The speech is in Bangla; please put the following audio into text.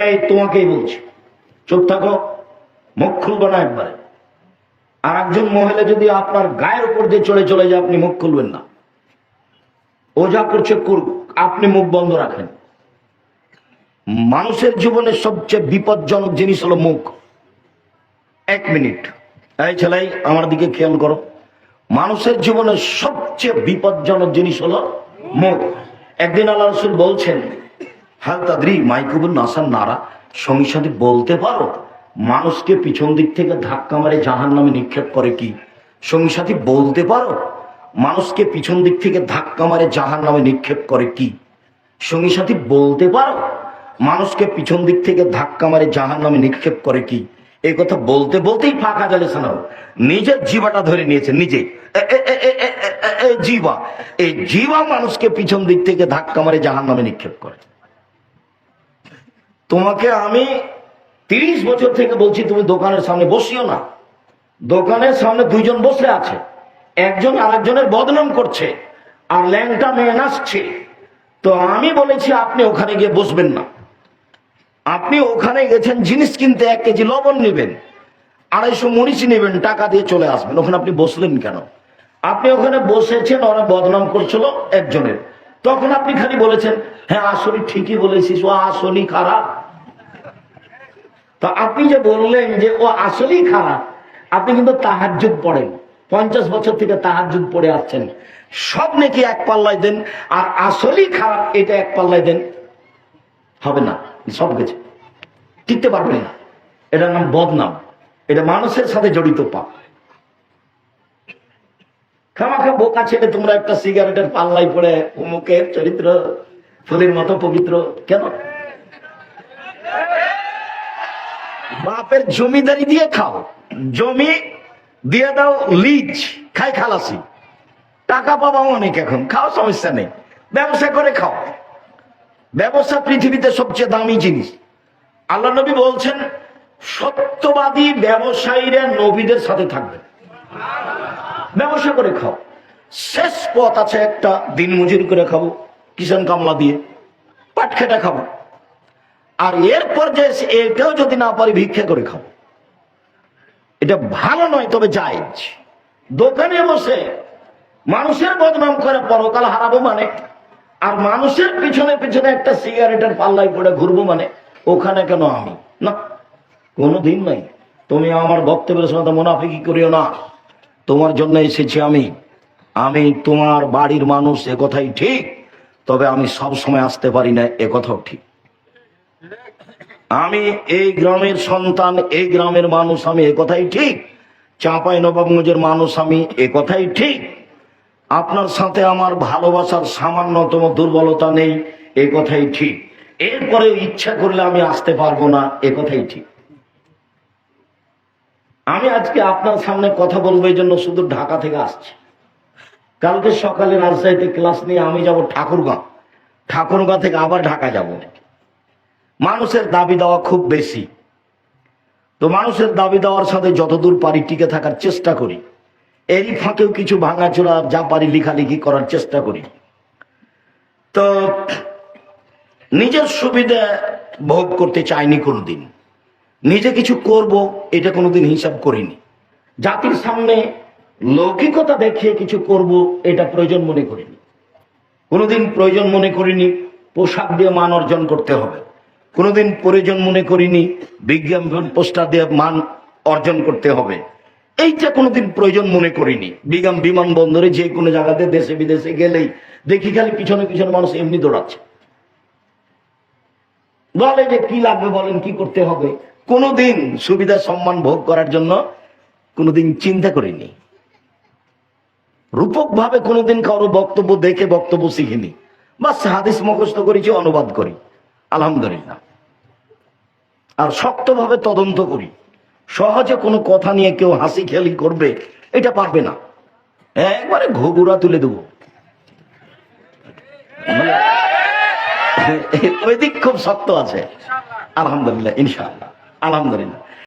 তোমাকেই বলছি। চুপ থাকো, মুখ খুলবো না একবারে। আর একজন মহিলা যদি আপনার গায়ের উপর দিয়ে চলে চলে যায়, আপনি মুখ খুলবেন না। ও যা করছে, করুক। আপনি মুখ বন্ধ রাখেন। মানুষের জীবনে সবচেয়ে বিপজ্জনক জিনিস হলো মুখ। এক মিনিট। এই ছেলাই, আমার দিকে খেয়াল করো। মানুষের জীবনে সবচেয়ে বিপজ্জনক জিনিস হলো মুখ। একদিন আল্লাহ রসুল বলছেন হ্যাঁ তাদের মাইকুবুল নাসার নারা সঙ্গে সাথে বলতে পারো, মানুষকে পিছন দিক থেকে ধাক্কা মারে জাহান নামে নিক্ষেপ করে কি? সঙ্গে সাথে বলতে পারো, মানুষকে পিছন দিক থেকে ধাক্কা মারে জাহান নামে নিক্ষেপ করে কি? সঙ্গী সাথী বলতে পারো, মানুষকে পিছন দিক থেকে ধাক্কা মারে জাহান নামে নিক্ষেপ করে কি? এই কথা বলতে বলতেই ফাঁকা গেলে শোনাও নিজের জীবাটা ধরে নিয়েছে, নিজে। জীবা এই জীবা মানুষকে পিছন দিক থেকে ধাক্কা মারে জাহান নামে নিক্ষেপ করে। তোমাকে আমি তিরিশ বছর থেকে বলছি, তুমি দোকানের সামনে বসিও না। দোকানের সামনে দুইজন বসে আছে। একজন আরেকজনের বদনাম করছে আর ল্যাংটা মেয়ে নাচছে। তো আমি বলেছি, আপনি ওখানে গিয়ে বসবেন না। আপনি ওখানে গেছেন, জিনিস কিনতে এক কেজি লবণ নেবেন, আড়াইশো মরিচ নেবেন, টাকা দিয়ে চলে আসবেন। ওখানে আপনি বসলেন কেন? আপনি ওখানে বসেছেন, ওরা বদনাম করছিল একজনের। তখন আপনি খালি বলেছেন হ্যাঁ আসলে ঠিকই বলেছিস, ও আসলেই খারাপ। তা আপনি যে বললেন যে ও আসলেই খারাপ, আপনি কিন্তু তাহাজুদ পড়েন। পঞ্চাশ বছর থেকে তাহাজুদ পড়ে আসছেন। সব নাকি এক পাল্লায় দেন, আর আসলেই খারাপ এটা এক পাল্লায় দেন, হবে না, সব গেছে। টিকতে পারবেন না। এটার নাম বদনাম। এটা মানুষের সাথে জড়িত পাপ। খামাখা বোকা ছেলে, তোমরা একটা সিগারেটের পাল্লাই পড়ে অমুকের চরিত্র, ফুলের মতো পবিত্র, কেন? বাপের জমিদারি দিয়ে খাও, জমি দিয়ে দাও লিজ খাই খালাসি। টাকা পাবা অনেক এখন খাও সমস্যা নেই, ব্যবসা করে খাও। ব্যবসা পৃথিবীতে সবচেয়ে দামি জিনিস। আল্লাহ নবী বলছেন, সত্যবাদী ব্যবসায়ীরা নবীদের সাথে থাকবে। ব্যবসা করে খাও। শেষ পথ আছে একটা, দিন মজুরি করে খাব কিষান কামলা দিয়ে পাট খেটা খাব। আর এরপর যে এটাও যদি না পারি, ভিক্ষা করে খাব। এটা ভালো নয়, তবে জায়েজ। দোকানে বসে মানুষের বদনাম করে, পরকাল হারাবো মানে আর মানুষের পিছনে পিছনে একটা সিগারেটের পাল্লাই পড়ে ঘুরবো মানে ওখানে কেন আমি? না কোনো দিন নাই তুমি আমার বক্তব্যের সময় মুনাফিকি করিও না। তোমার জন্য এসেছি আমি। আমি তোমার বাড়ির মানুষ, এ কথাই ঠিক। তবে আমি সব সময় আসতে পারি না, এ কথাও ঠিক। আমি এই গ্রামের সন্তান, এই গ্রামের মানুষ, আমি এ কথাই ঠিক। চাঁপাই নবাবগঞ্জের মানুষ, আমি এ কথাই ঠিক। আপনার সাথে আমার ভালোবাসার সামান্যতম দুর্বলতা নেই, এ কথাই ঠিক। এরপরে ইচ্ছা করলে আমি আসতে পারব না, এ কথাই ঠিক। আমি আজকে আপনার সামনে কথা বলব, এই জন্য শুধু ঢাকা থেকে আসছি। কালকে সকালে রাজশাহীতে ক্লাস নিয়ে আমি যাব ঠাকুরগাঁ। ঠাকুরগাঁ থেকে আবার ঢাকা যাব। মানুষের দাবি দেওয়া খুব বেশি। তো মানুষের দাবি দেওয়ার সাথে যতদূর পারি টিকে থাকার চেষ্টা করি। এরই ফাঁকেও কিছু ভাঙাচোরা যা পারি লিখালিখি করার চেষ্টা করি। তো নিজের সুবিধা ভোগ করতে চাইনি কোনোদিন। নিজে কিছু করব, এটা কোনোদিন হিসাব করিনি। জাতির সামনে লৌকিকতা দেখিয়ে কিছু করব, এটা প্রয়োজন মনে করিনি। কোনোদিন প্রয়োজন মনে করিনি পোশাক দিয়ে মান অর্জন করতে হবে। কোনোদিন প্রয়োজন মনে করিনি বিজ্ঞাপন পোস্টার দিয়ে মান অর্জন করতে হবে। এইটা কোনোদিন প্রয়োজন মনে করিনি। বিজ্ঞান বিমানবন্দরে যে কোনো জায়গাতে দেশে বিদেশে গেলেই দেখি খালি পিছনে পিছনে মানুষ এমনি দৌড়াচ্ছে। বলে যে কি লাগবে বলেন, কি করতে হবে? কোনোদিন সুবিধা সম্মান ভোগ করার জন্য কোনোদিন চিন্তা করিনি। রূপক ভাবে কোনোদিন কারও বক্তব্য দেখে বক্তব্য শিখিনি। বাস হাদিস মুখস্থ করেছি, অনুবাদ করি। আলহামদুলিল্লাহ। আর শক্তভাবে তদন্ত করি। সহজে কোনো কথা নিয়ে কেউ হাসি খেলি করবে, এটা পারবে না। একবারে ঘুঘুরা তুলে দেবো। ওই দিক খুব শক্ত আছে। আলহামদুলিল্লাহ, ইনশাআল্লাহ। আলহামদুলিল্লাহ।